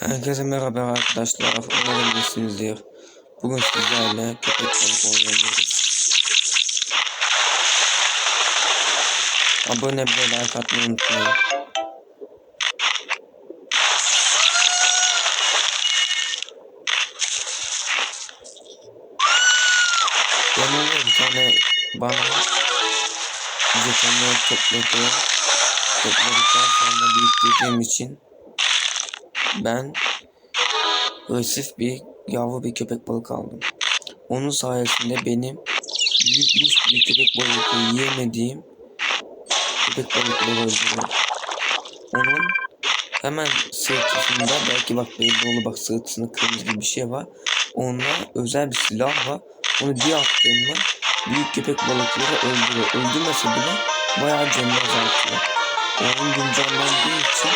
Herkese merhaba arkadaşlar. Umarım iyisinizdir. Bugün sizlerle köpek balık oynuyoruz. Abone ve like atmayı unutmayın. Yanımda bir tane bana jetonları topladı. Topladıktan sonra biriktirdiğim için ben agresif bir yavru bir köpek balık aldım. Onun sayesinde benim büyükmüş bir köpek balığı yiyemediğim köpek balıkları öldürdüm. Onun hemen sırtında belki bak belli bak sırtında kırmızı gibi bir şey var. Onunla özel bir silah var. Onu bir attığımda büyük köpek balıkları öldürüyor. Öldürmese bile bayağı canını azaltıyor. Onun güncellendiği için